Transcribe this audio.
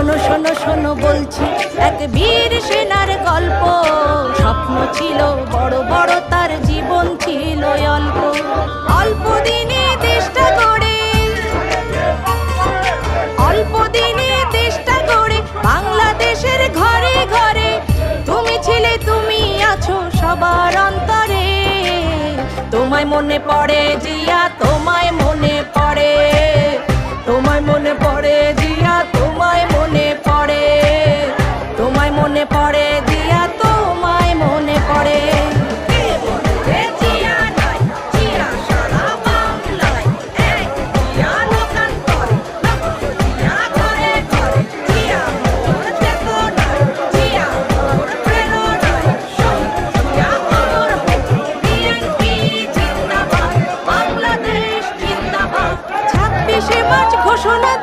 শোনো শোনো শোনো বলছি, এক বীর সেনার গল্প। স্বপ্ন ছিল, বড় বড় তার জীবন ছিল অল্প। অল্প দিনে দেশটা গড়ে, অল্প দিনে দেশটা গড়ে, বাংলাদেশের ঘরে ঘরে তুমি ছিলে, তুমি আছো সবার অন্তরে। তোমায় মনে পড়ে জিয়া, তোমায় মনে পড়ে, তোমায় মনে ছাব্বিশে মার্চ ঘোষণা